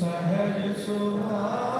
सह सुहा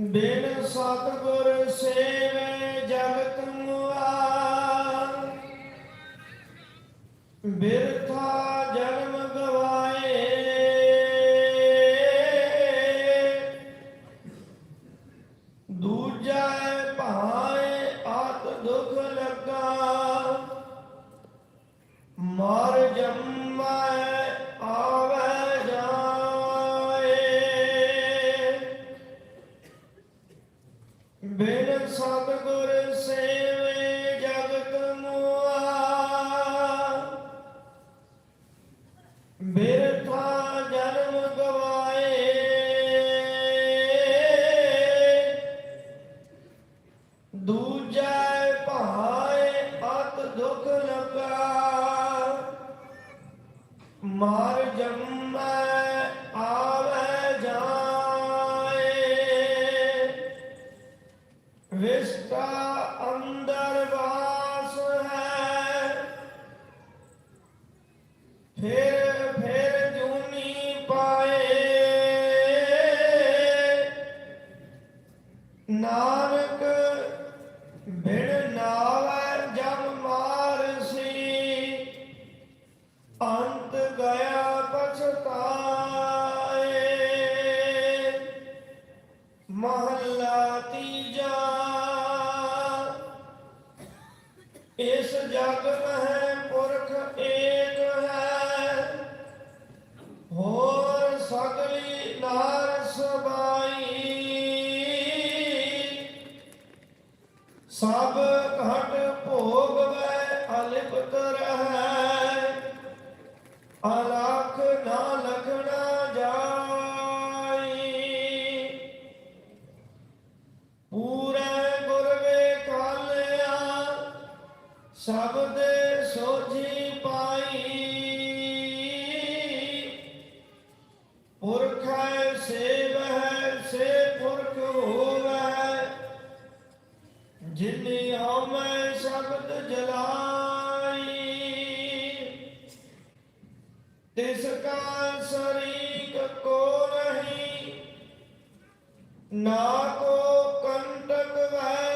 ਬਿਨ ਸਤਗੁਰ ਸੇਵੇ ਜਗਤ ਮੁਆ ਬਿਰਥਾ ਜਨਮ ਗਵਾਏ। ਦੂਜਾ ਭਾਂ ਮਾਰ ਜੰਮੈ ਆਵੇ ਜਾਏ। ਵਿਸਤਾ ਅੰਦਰ ਵਾਸ ਹੈ ਫੇਰ ਅੰਤ ਗਿਆ ਪਛਤਾਏ। ਮਹੱਲਾ ਤੀਜਾ। ਇਸ ਜਗ ਮਹਿ ਪੁਰਖ ਏਕ ਹੈ। ਹੋਰ ਸਗਲੀ ਨਾਰ ਸਬਾਈ। ਸਭ ਜਿਨੇ ਹਮੈ ਸ਼ਬਦ ਜਲਾਈ ਤਿਸ ਸਰੀਕ ਕੋ ਨਹੀਂ ਨਾ ਕੋ ਕੰਟਕ ਵੈ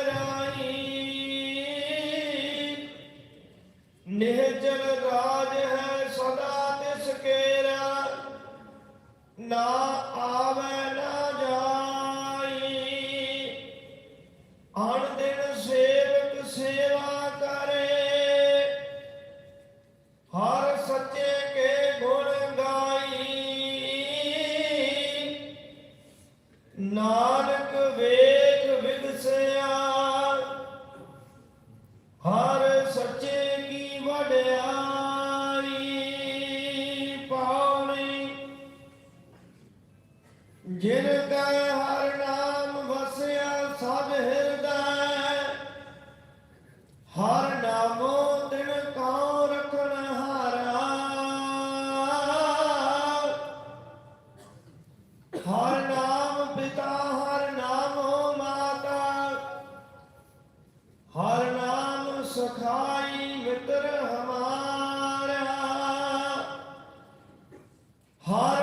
Har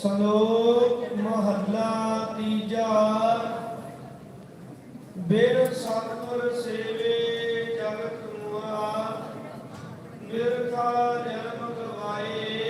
Shalom.